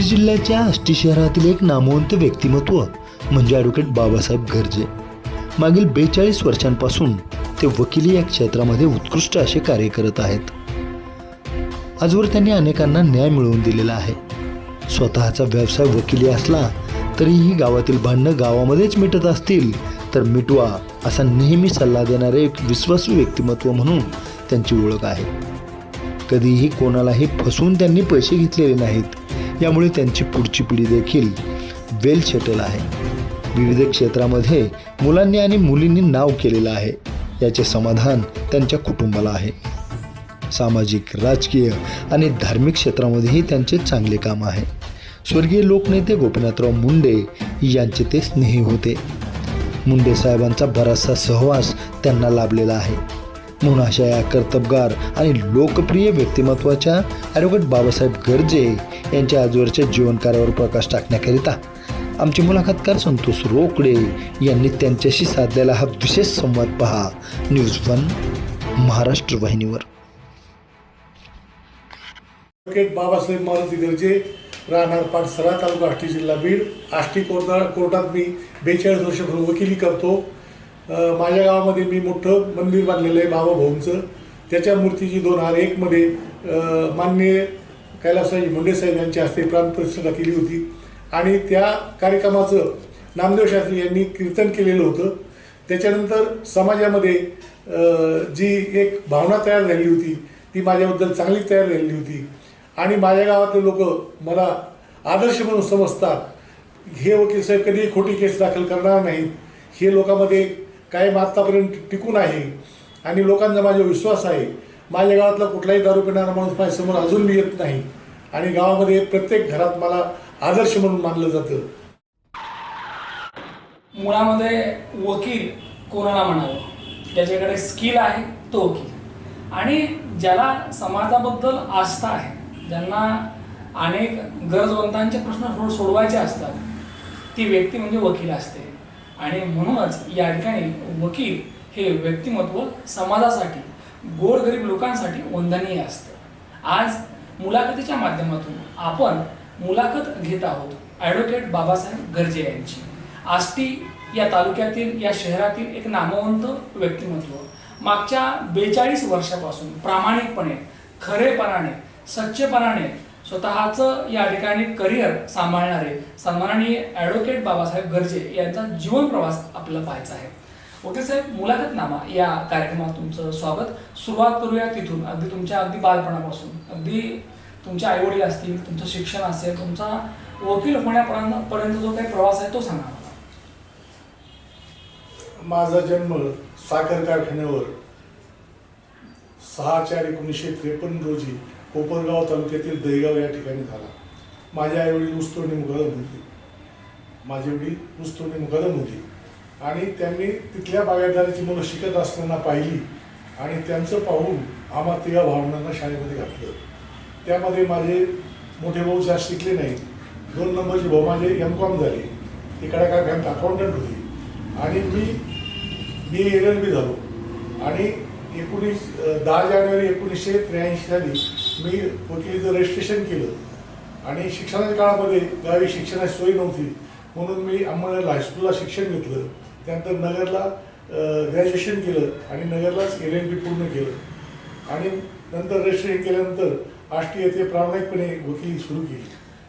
बीड जिल्ह्याच्या आष्टी शहरातील एक नामवंत व्यक्तिमत्व म्हणजे ॲडव्होकेट बाबासाहेब गर्जे मागील बेचाळीस वर्षांपासून ते वकिली या क्षेत्रामध्ये उत्कृष्ट असे कार्य करत आहेत. आजवर त्यांनी अनेकांना न्याय मिळवून दिलेला आहे. स्वतःचा व्यवसाय वकिली असला तरीही गावातील भांडणं गावामध्येच मिटत असतील तर मिटवा असा नेहमी सल्ला देणारे एक विश्वासू व्यक्तिमत्व म्हणून त्यांची ओळख आहे. कधीही कोणालाही फसवून त्यांनी पैसे घेतलेले नाहीत. यामुळे त्यांची पुढची पिढी देखील वेल सेटल आहे. विविध क्षेत्रामध्ये मुलांनी आणि मुलींनी नाव केलेलं आहे. याचे समाधान त्यांच्या कुटुंबाला आहे. सामाजिक राजकीय आणि धार्मिक क्षेत्रामध्येही त्यांचे चांगले काम आहे. स्वर्गीय लोकनेते गोपीनाथराव मुंडे यांचे ते स्नेही होते. मुंडे साहेबांचा बराचसा सहवास त्यांना लाभलेला आहे. म्हणून अशा या कर्तबगार आणि लोकप्रिय व्यक्तिमत्वाच्या ॲडव्होकेट बाबासाहेब गर्जे यांच्या आजवरच्या जीवनकार्यावर प्रकाश टाकण्याकरिता आमचे मुलाखतकार संतोष रोकडे यांनी त्यांच्याशी साधलेला हा विशेष संवाद पहा. न्यूज वन महाराष्ट्र वाहिनीवर. ॲडव्होकेट बाबासाहेब मारुती गर्जे राहणार पाटसरा तालुका आष्टी जिल्हा बीड. आष्टी कोर्टा कोर्टात मी बेचाळीस वर्षभर वकिली करतो. माझ्या गावामध्ये मी मोठं मंदिर बांधलेलं आहे बाबा भाऊंचं त्याच्या मूर्तीची दोन हजार एकमध्ये मान्य माननीय कैलासराजी मुंडे साहेब यांच्या हस्ते प्राणप्रतिष्ठा केली होती. आणि त्या कार्यक्रमाचं नामदेव शास्त्री यांनी कीर्तन केलेलं होतं. त्याच्यानंतर समाजामध्ये जी एक भावना तयार झाली होती ती माझ्याबद्दल चांगली तयार झालेली होती. आणि माझ्या गावातले लोक मला आदर्श म्हणून समजतात. हे वकील साहेब कधीही खोटी केस दाखल करणार नाहीत. हे लोकांमध्ये कायम आत्तापर्यंत टिकून आहे आणि लोकांचा माझा विश्वास आहे. माझ्या गावातला कुठलाही दारू पिणारा माणूस माझ्यासमोर अजून मी येत नाही. आणि गावामध्ये प्रत्येक घरात मला आदर्श म्हणून मानलं जातं. मुळामध्ये वकील कोणाला म्हणावं? ज्याच्याकडे स्किल आहे तो वकील. आणि ज्याला समाजाबद्दल आस्था आहे ज्यांना अनेक गरजवंतांचे प्रश्न सोडवायचे असतात ती व्यक्ती म्हणजे वकील असते. आणि म्हणूनच या ठिकाणी वकील हे व्यक्तिमत्व समाजासाठी गोरगरीब लोकांसाठी वंदनीय असतं. आज मुलाखतीच्या माध्यमातून आपण मुलाखत घेत आहोत ॲडव्होकेट बाबासाहेब गर्जे यांची. आष्टी या तालुक्यातील या शहरातील एक नामवंत व्यक्तिमत्व. मागच्या बेचाळीस वर्षापासून प्रामाणिकपणे खरेपणाने सच्चेपणाने स्वतःचं या ठिकाणी करिअर सांभाळणारे सन्माननीय ॲडव्होकेट बाबासाहेब गर्जे यांचा जीवन प्रवास आपल्याला पाहायचा आहे. ओके साहेब मुलाखतनामा या कार्यक्रमात तुमचं स्वागत. सुरुवात करूया तिथून. अगदी तुमच्या अगदी बालपणापासून. अगदी तुमचे आईवडील असतील तुमचं शिक्षण असेल तुमचा वकील होण्यापर्यंत पर्यंत जो काही प्रवास आहे तो सांगा मला. माझा जन्म साखर कारखान्यावर सहा चार एकोणीसशे त्रेपन्न रोजी कोपरगाव तालुक्यातील दहीगाव या ठिकाणी झाला. माझे आईवडील ऊसतोडणी मुकादम होती. माझे वडील ऊसतोडणी मुकादम होती. आणि त्यांनी तिथल्या बागायतदाराची मुलं शिकत असताना पाहिली आणि त्यांचं पाहून आम्हा तिघा भावनांना शाळेमध्ये घातलं. त्यामध्ये माझे मोठे भाऊ जास्त शिकले नाही दोन नंबरचे भाऊ माझे एम कॉम झाले. इकडे बँक अकाउंटंट होते. आणि मी बी एल एल बी झालो. आणि एकोणीस दहा जानेवारी एकोणीसशे त्र्याऐंशी साली मी वकिलीचं रजिस्ट्रेशन केलं आणि शिक्षणाच्या काळामध्ये गावी शिक्षणाची सोय नव्हती म्हणून मी अंमळनेरला हायस्कूलला शिक्षण घेतलं. त्यानंतर नगरला ग्रॅज्युएशन केलं आणि नगरलाच एल एम बी पूर्ण केलं. आणि नंतर रजिस्ट्रेशन केल्यानंतर आष्टी येथे प्रामाणिकपणे वकिली सुरू केली.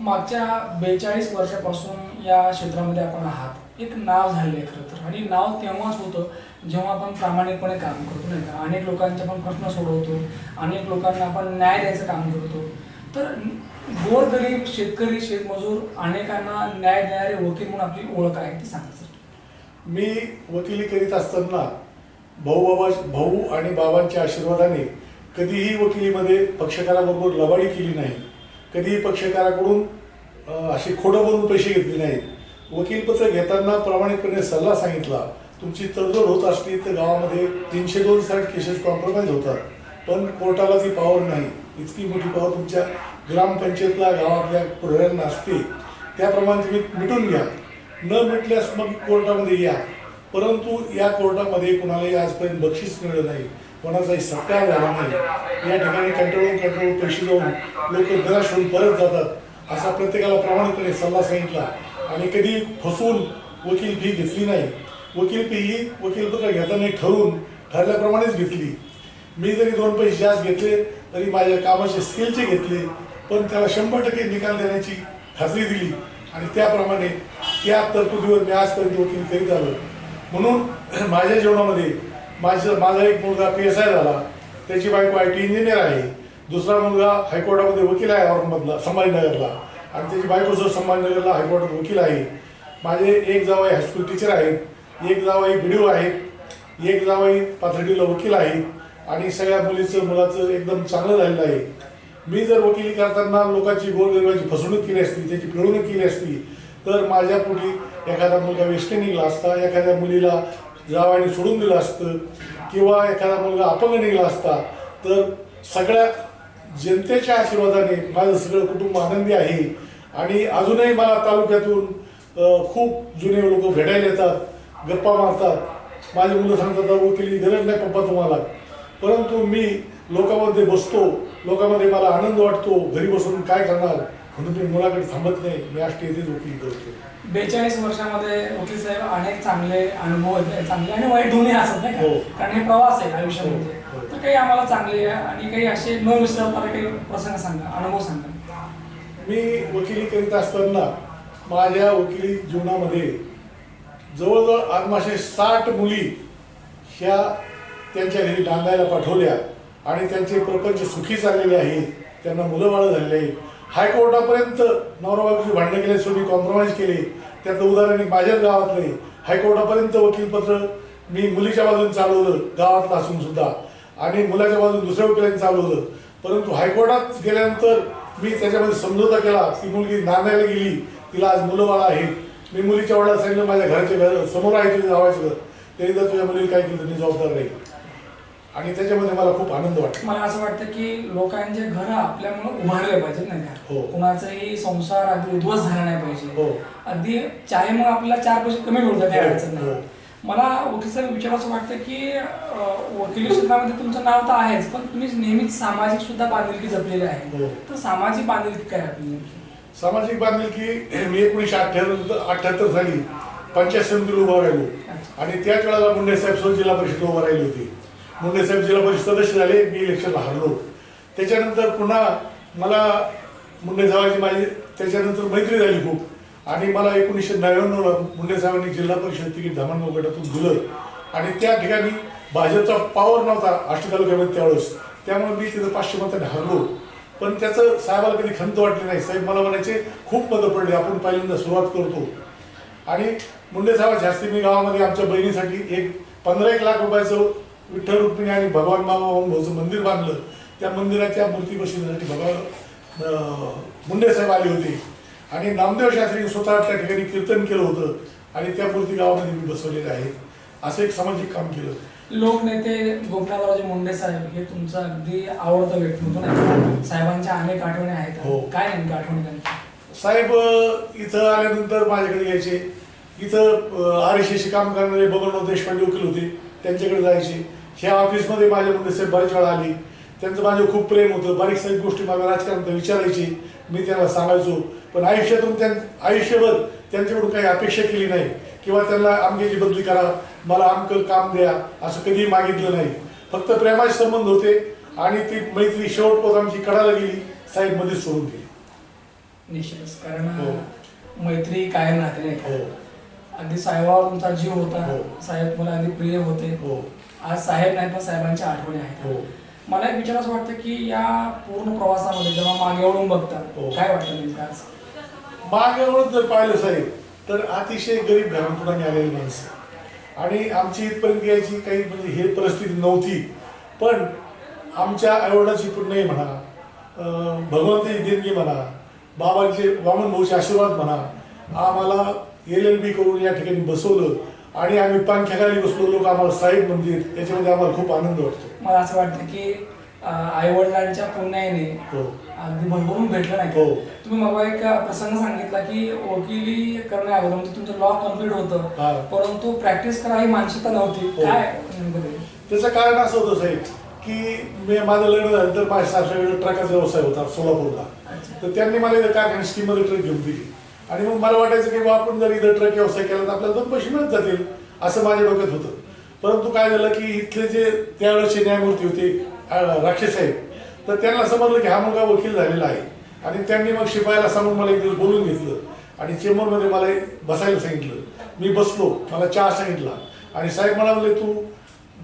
मागच्या बेचाळीस वर्षापासून या क्षेत्रामध्ये आपण आहात. एक नाव झाले खरं तर. आणि नाव तेव्हाच होतं जेव्हा आपण प्रामाणिकपणे काम करतो नाही का? अनेक लोकांचे आपण प्रश्न सोडवतो अनेक लोकांना आपण न्याय द्यायचं काम करतो. तर गोरगरीब शेतकरी शेतमजूर अनेकांना न्याय देणारे वकील म्हणून आपली ओळख आहे ती सांगा सर. मी वकिली करीत असताना भाऊ बाबा भाऊ आणि बाबांच्या आशीर्वादाने कधीही वकिलीमध्ये पक्षकाराबरोबर लबाडी केली नाही. कधीही पक्षकाराकडून असे खोडं बनवून पैसे घेतले नाहीत. वकीलपत्र घेताना प्रामाणिकपणे सल्ला सांगितला. तुमची तडजोड होत असली तर गावामध्ये तीनशे दोन साठ केसेस कॉम्प्रोमाइज होतात. पण कोर्टाला ती पॉवर नाही. इतकी मोठी पॉवर तुमच्या ग्रामपंचायतला गावातल्या पुढाऱ्यांना असते. त्याप्रमाणे तुम्ही मिटून घ्या. न मिटल्यास मग कोर्टामध्ये या. परंतु या कोर्टामध्ये कोणालाही आजपर्यंत बक्षीस मिळलं नाही. कोणाचाही सत्कार झाला नाही. या ठिकाणी कंटाळून कंटाळून पैसे देऊन लोक निराश होऊन परत जातात. असा प्रत्येकाला प्रामाणिकपणे सल्ला सांगितला. आणि कधी फसवून वकील फी घेतली नाही वकील फी ही वकीलपत्र घेताना ठरवून ठरल्याप्रमाणेच घेतली. मी जरी दोन पैसे जास्त घेतले तरी माझ्या कामाचे स्किलचे घेतले पण त्याला शंभर टक्के निकाल देण्याची खात्री दिली. आणि त्याप्रमाणे त्या तरतुदीवर मी आजपर्यंत वकील करीत आलो. म्हणून माझ्या जीवनामध्ये माझं माझा एक मुलगा पी एस आय झाला. त्याची बायको आय टी इंजिनियर आहे. दुसरा मुलगा हायकोर्टामध्ये वकील आहे औरंगाबादला संभाजीनगरला. आणि त्याची बायको सुद्धा संभाजीनगरला हायकोर्टात वकील आहे माझे एक जावई हायस्कूल टीचर आहेत एक जावई बी आहेत एक जावई पाथर्डीला वकील आहे आणि सगळ्या मुलीचं मुलाचं एकदम चांगलं झालेलं आहे. मी जर वकिली करताना लोकांची गोरगरिबाची फसवणूक केली असती त्याची पिळवणूक केली असती तर माझ्या पुढे एखादा मुलगा वेस्टे निघला असता एखाद्या मुलीला जावाने सोडून दिलं असतं किंवा एखादा मुलगा अपंग निघला असता तर सगळ्या जनतेच्या आशीर्वादाने माझं सगळं कुटुंब आनंदी आहे. आणि अजूनही मला तालुक्यातून खूप जुने लोक भेटायला येतात गप्पा मारतात. माझी मुलं सांगतात "अहो, वकिली गरज नाही पप्पा तुम्हाला. परंतु मी लोकांमध्ये बसतो लोकांमध्ये मला आनंद वाटतो घरी बसून काय करणार? म्हणून मी मुलाकडे थांबत नाही. मी आष्टी येथेच वकिली करतो बेचाळीस वर्षामध्ये वकील साहेब अनेक चांगले अनुभव चांगले आणि वाईट दोन्ही असतात नाही हो. का कारण हे प्रवास आहे आयुष्यामध्ये. हो, हो. तर काही आम्हाला चांगले आणि काही असे न विसरणारे काही प्रसंग सांगा अनुभव सांगा. मी वकिली करीत असताना माझ्या वकिली जीवनामध्ये जवळजवळ आत्माशे साठ मुली ह्या त्यांच्या घरी डांगायला पाठवल्या आणि त्यांचे प्रपंच सुखी चाललेले आहेत. त्यांना मुलं बाळं झालेली आहेत. हायकोर्टापर्यंत नवरा बायकोची भांडणं केले सोनी कॉम्प्रोमाइज केले. त्याचं उदाहरण एक माझ्याच गावातले हायकोर्टापर्यंत वकीलपत्र मी मुलीच्या बाजूने चालवलं गावातलं असून सुद्धा. आणि मुलाच्या बाजूने दुसऱ्या वकिलांनी चालवलं. परंतु हायकोर्टात गेल्यानंतर मी त्याच्यामध्ये समझोता केला. ती मुलगी नांदायला गेली. तिला आज मुलं बाळा आहेत. मी मुलीच्या वडिला सांगितलं माझ्या घराचे घर समोर आहे तुझ्या जावायचं. घर तरी जर तुझ्या मुलीला काय केलं? मी जबाबदार नाही. आणि त्याच्यामध्ये मला खूप आनंद वाटतो. मला असं वाटतं की लोकांचे घर आपल्यामुळे उभारले पाहिजेत नाही हो. का कुणाचाही संसार अगदी उद्ध्वस्त झाला नाही पाहिजे. हो. अगदी चाहे मग आपल्याला चार पैसे कमी मिळतात काही हो, अडचण हो. नाही मला वकील साहेब विचारायचं वाटतं की वकिली क्षेत्रामध्ये तुमचं नाव तर आहेच पण तुम्ही नेहमीच सामाजिक सुद्धा बांधिलकी जपलेली आहे. हो. तर सामाजिक बांधिलकी काय आपली? सामाजिक बांधिलकी मी एकोणीसशे अठ्ठ्याहत्तर अठ्ठ्याहत्तर साली पंचायत समितीला उभा राहिलो. आणि त्याच वेळेला मुंडे साहेब जिल्हा परिषद उभा राहिली होती. मुंडे साहेब जिल्हा परिषद सदस्य झाले मी इलेक्शनला हरलो. त्याच्यानंतर पुन्हा मला मुंडे साहेबांची माझी त्याच्यानंतर मैत्री झाली खूप. आणि मला एकोणीसशे नव्याण्णवला मुंडे साहेबांनी जिल्हा परिषद तिकीट धामणगाव गटातून दिलं. आणि त्या ठिकाणी भाजपचा पॉवर नव्हता आष्टी तालुक्यामध्ये त्यावेळेस. त्यामुळे मी तिथं पाचशे मतांनी हरलो पण त्याचं साहेबाला कधी खंत वाटली नाही. साहेब मला म्हणायचे खूप मदत पडली आपण पहिल्यांदा सुरुवात करतो. आणि मुंडे साहेब शास्त्री मी गावामध्ये आमच्या बहिणीसाठी एक पंधरा एक लाख रुपयाचं विठ्ठल रुक्मिणी आणि भगवान बाबा भाऊचं मंदिर बांधलं त्या मंदिराच्या मूर्ती बसवण्यासाठी भगवान मुंडे साहेब आले होते. आणि नामदेव शास्त्री स्वतः त्या ठिकाणी कीर्तन केलं होतं आणि त्या मूर्ती गावामध्ये मी बसवलेल्या आहेत. असं एक सामाजिक काम केलं. लोकनेते गोपीनाथरावजी मुंडे साहेब हे तुमचं अगदी आवडतं नाही साहेबांच्या अनेक आठवणी हो. आहेत काय नेमक्या आठवणी त्यांच्या? साहेब इथं आल्यानंतर माझ्याकडे यायचे. इथं आर एस काम करणारे बबनराव देशपांडे वकील होते. त्यांच्याकडे जायचे. ह्या ऑफिसमध्ये माझ्या मुंडे साहेब बऱ्याच वेळा आली. त्यांचं माझं खूप प्रेम होतं. बारीक सारीक गोष्टी मला राजकारणात विचारायची. मी त्यांना सांगायचो. पण आयुष्यातून त्यां आयुष्यभर त्यांच्याकडून काही अपेक्षा केली नाही. किंवा त्यांना आमच्याची बदली करा. मला आमकं काम द्या. असं कधीही मागितलं नाही. फक्त प्रेमाचे संबंध होते. आणि ती मैत्री शेवटपोत आमची कडाला गेली. साहेब मध्येच सोडून गेली. निश्चितच. कारण हो. मैत्री कायम राहते नाही हो. अगदी साहेबावर तुमचा जीव होता. हो. साहेब मला अगदी प्रिय होते. हो. आज साहेब नाही पण साहेबांच्या आठवणी आहेत. हो. मला एक विचारायचं वाटतं की या पूर्ण प्रवासामध्ये जेव्हा मागे वळून बघता हो. काय वाटतं नेमकं आज? मागेवरून जर पाहिलं साहेब तर अतिशय गरीब घरातून आलेली माणसं. आणि आमची इथपर्यंत यायची काही म्हणजे हे परिस्थिती नव्हती. पण आमच्या आईवडिलाची पुण्य म्हणा अं, भगवंताची देणगी म्हणा बाबांचे वामन भाऊचे आशीर्वाद म्हणा आम्हाला एल एल बी करून या ठिकाणी बसवलं आणि आम्ही पानख्याखाली बसलो. लोक आम्हाला साहेब मंदिर याच्यामध्ये आम्हाला खूप आनंद वाटतो. मला असं वाटतं की आई वडिलांच्या पुण्याने हो. अगदी भरभरून भेटलं नाही. हो. तुम्ही मग एक प्रसंग सांगितला की वकिली करण्या अगोदर म्हणजे तुमचं लॉ कंप्लीट हा. होतं परंतु प्रॅक्टिस करावी मानसिकता नव्हती. हो. काय नेमकं ते? त्याचं कारण असं होतं साहेब की मी माझं लग्न झालं तर माझ्या सासऱ्याकडे ट्रकाचा व्यवसाय होता सोलापूरला. तर त्यांनी मला कारखान्यात स्कीममध्ये ट्रक घेऊन दिली. आणि मग मला वाटायचं की बा आपण जर इथं ट्रक व्यवसाय केला तर आपल्याला दोन पैसे मिळत जातील असं माझ्या डोक्यात होतं. परंतु काय झालं की इथले जे त्यावेळेसचे न्यायमूर्ती होते राक्षस साहेब तर त्यांना समजलं की हा मुलगा वकील झालेला आहे. आणि त्यांनी मग शिपायाला सांगून मला एक दिवस बोलून घेतलं. आणि चेंबरमध्ये मला बसायला सांगितलं. मी बसलो मला चहा सांगितला. आणि साहेब मला म्हणले तू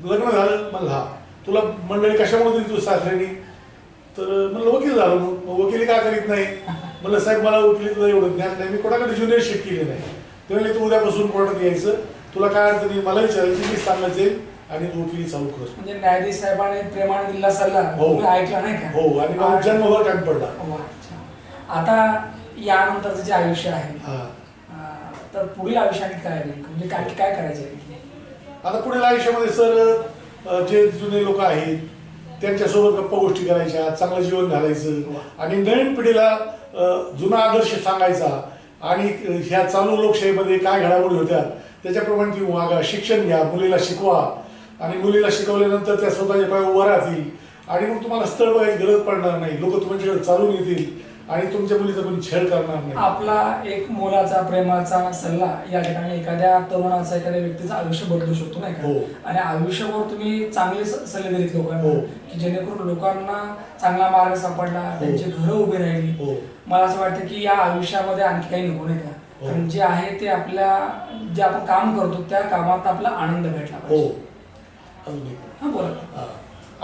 लग्न झालं? मला हा. तुला मंडळी कशामुळे दिली तू सासऱ्यानी? तर म्हणलं वकील झालो. मग मग वकिली का करीत नाही? म्हणलं साहेब मला वकिलीचं एवढं ज्ञान नाही. मी कोणाकडे ज्युनियरशिप केली नाही. ते म्हणले तू उद्यापासून कोर्टात यायचं तुला काय अडचण नाही मला विचारायची मी सांगत जाईल आणि तू वकिली चालू कर म्हणजे न्यायाधीश साहेबांनी प्रेमाने दिला सल्ला. हो. तुम्ही ऐकला नाही का? हो आणि मग जन्मभर काम पडला. अच्छा. आता यानंतरचं जे आयुष्य आहे हा. अं, तर पुढील आयुष्याने काय म्हणजे काय काय करायचं आहे? आता पुढील आयुष्यामध्ये सर जे जुने लोक आहेत त्यांच्यासोबत गप्पा गोष्टी करायच्या चांगलं जीवन घालायचं. आणि नवीन पिढीला जुना आदर्श सांगायचा. आणि ह्या चालू लोकशाहीमध्ये काय घडामोडी होत्या त्याच्याप्रमाणे तुम्ही वागा शिक्षण घ्या मुलीला शिकवा. आणि मुलीला शिकवल्यानंतर त्या स्वतःच्या पाय उभा राहतील. आणि मग तुम्हाला स्थळ बघायची गरज पडणार नाही. लोक तुमच्याकडे चालून येतील आणि तुमच्या मुलीचा पण छेड करणार नाही. आपला एक मोलाचा प्रेमाचा सल्ला या ठिकाणी एखाद्या तरुणाचा एखाद्या व्यक्तीचं आयुष्य बदलू शकतो नाही हो. का आणि आयुष्यावर तुम्ही चांगले स- सल्ले दिलेत लोकांना हो. की जेणेकरून लोकांना चांगला मार्ग सापडला त्यांची घरं उभी राहिली. हो. मला असं वाटतं की या आयुष्यामध्ये आणखी काही नको नाही का. कारण जे आहे ते आपल्या जे आपण काम करतो त्या कामात आपला आनंद भेटला हो. पाहिजे हा बोला. हा.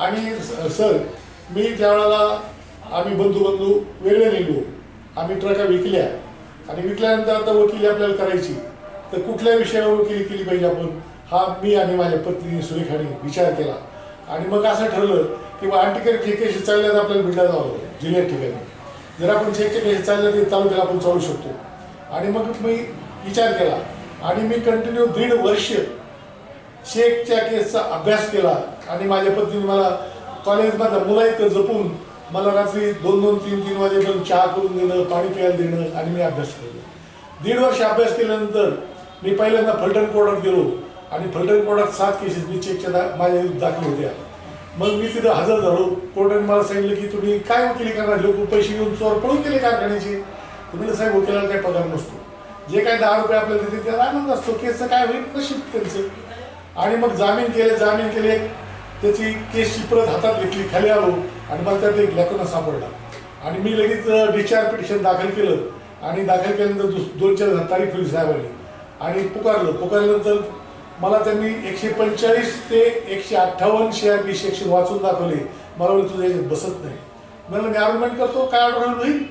आणि स- सर मी ज्या वेळेला आम्ही बंधू बंधू वेगळे निघलो आम्ही ट्रका विकल्या आणि विकल्यानंतर आता वकिली आपल्याला करायची तर कुठल्या विषयावर वकिली केली पाहिजे आपण? हा मी आणि माझ्या पत्नी सुरेखाने विचार केला. आणि मग असं ठरलं की बा केसेस चालल्यात आपल्याला भेटला जावं जिल्ह्यात ठिकाणी. जर आपण चेकचे चाललं चालले तर तालुक्याला आपण चालू शकतो. आणि मग मी विचार केला. आणि मी कंटिन्यू दीड वर्ष चेकच्या केसचा अभ्यास केला. आणि माझ्या पत्नीने मला कॉलेजमधल्या मुला इतकं जपून मला रात्री दोन दोन तीन तीन वाजेपर्यंत चहा करून देणं पाणी प्यायला देणं आणि मी अभ्यास केला. दीड वर्ष अभ्यास केल्यानंतर मी पहिल्यांदा फलटण कोर्टात गेलो. आणि फलटण कोर्टात सात केसेस मी चेकच्या दा माझ्या दाखल होत्या मग मी तिथं हजर झालो. कोर्टाने मला सांगितलं की तुम्ही काय वकिली करणार? लोक पैसे घेऊन चोर पळून गेले कारखान्याचे तुम्ही साहेब वकिलाला काही पगार नसतो. जे काय दहा रुपये आपल्याला देते त्याला आनंद असतो. केसचं काय होईल? नशीब त्यांचं. आणि मग जामीन केले जामीन केले. त्याची केसची प्रत हातात घेतली खाली आलो. आणि मला त्यात एक लेखन सापडला. आणि मी लगेच डिस्चार्ज पिटिशन दाखल केलं. आणि दाखल केल्यानंतर दुस दोन चार तारीख होईल साहेबांनी. आणि पुकारलं. पुकारल्यानंतर मला त्यांनी एकशे पंचेचाळीस ते एकशे अठ्ठावन्न शेअर मी सेक्शन वाचून दाखवले. मला म्हणलं तुझं याच्यात बसत नाही. म्हणून मी आर्ग्युमेंट करतो काय आढळून होईल?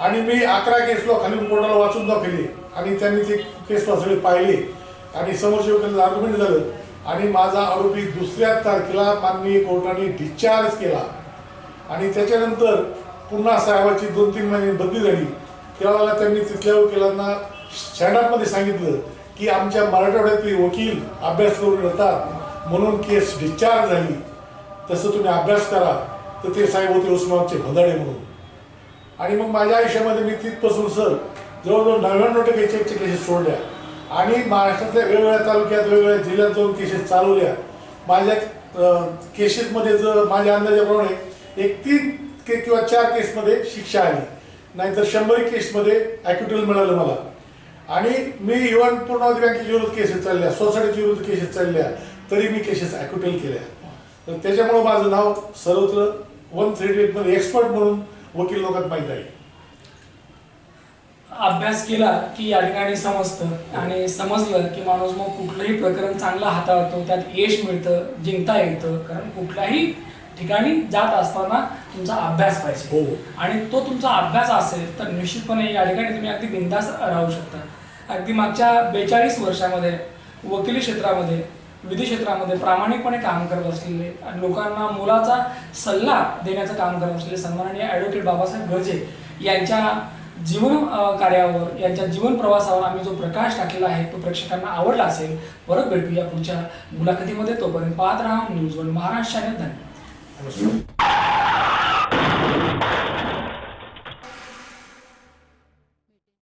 आणि मी अकरा केस लॉ खाली कोर्टाला वाचून दाखवले. आणि त्यांनी ते केस लॉ सगळे पाहिले. आणि समोरच्या वकिलाचं आर्ग्युमेंट झालं. आणि माझा आरोपी दुसऱ्या तारखेला माननीय कोर्टाने डिस्चार्ज केला. आणि त्याच्यानंतर पुन्हा साहेबाची दोन तीन महिने बदली झाली. त्यावेळेला त्यांनी तिथल्या वकिलांना स्टँडअपमध्ये सांगितलं. की आमच्या मराठवाड्यातले वकील अभ्यास करून येतात म्हणून केस डिस्चार्ज झाली. तसं तुम्ही अभ्यास करा. तर ते साहेब होते उस्मानचे भदाडे म्हणून. आणि मग माझ्या आयुष्यामध्ये मी तिथपासून सर जवळजवळ नव्याण्णव टक्के चेकच्या केसेस सोडल्या. आणि महाराष्ट्रातल्या वेगवेगळ्या तालुक्यात वेगवेगळ्या जिल्ह्यात जाऊन केसेस चालवल्या. माझ्या केसेसमध्ये जर माझ्या अंदाजाप्रमाणे एक तीन के किंवा चार केसमध्ये शिक्षा आली. नाहीतर शंभर केसमध्ये ॲक्युटल मिळालं मला. आणि मी इव्हन पूर्णावधी बँकेच्या विरुद्ध केसेस चालल्या सोसायटीच्या विरुद्ध केसेस चालल्या तरी मी केसेस ॲक्युटल केल्या. तर त्याच्यामुळं माझं नाव सर्वत्र वन थ्री एटमध्ये एक्सपर्ट म्हणून वकील लोकात माहीत आहे. अभ्यास केला की या ठिकाणी समजतं आणि समजलं की माणूस मग कुठलंही प्रकरण चांगलं हाताळतो त्यात यश मिळतं जिंकता येतं कारण कुठल्याही ठिकाणी जात असताना तुमचा अभ्यास पाहिजे. हो. आणि तो तुमचा अभ्यास असेल तर निश्चितपणे या ठिकाणी तुम्ही अगदी बिंदास राहू शकता. अगदी मागच्या बेचाळीस वर्षामध्ये वकिली क्षेत्रामध्ये विधी क्षेत्रामध्ये प्रामाणिकपणे काम करत असलेले आणि लोकांना मुलाचा सल्ला देण्याचं काम करत असलेले सन्माननीय ॲडव्होकेट बाबासाहेब गर्जे यांच्या जीवन कार्यावर यांच्या जीवन प्रवासावर आम्ही जो प्रकाश टाकलेला आहे तो प्रेक्षकांना आवडला असेल परत भेटूया पुढच्या मुलाखतीमध्ये. तोपर्यंत पाहत राहा न्यूज वन महाराष्ट्राने धन्यवाद.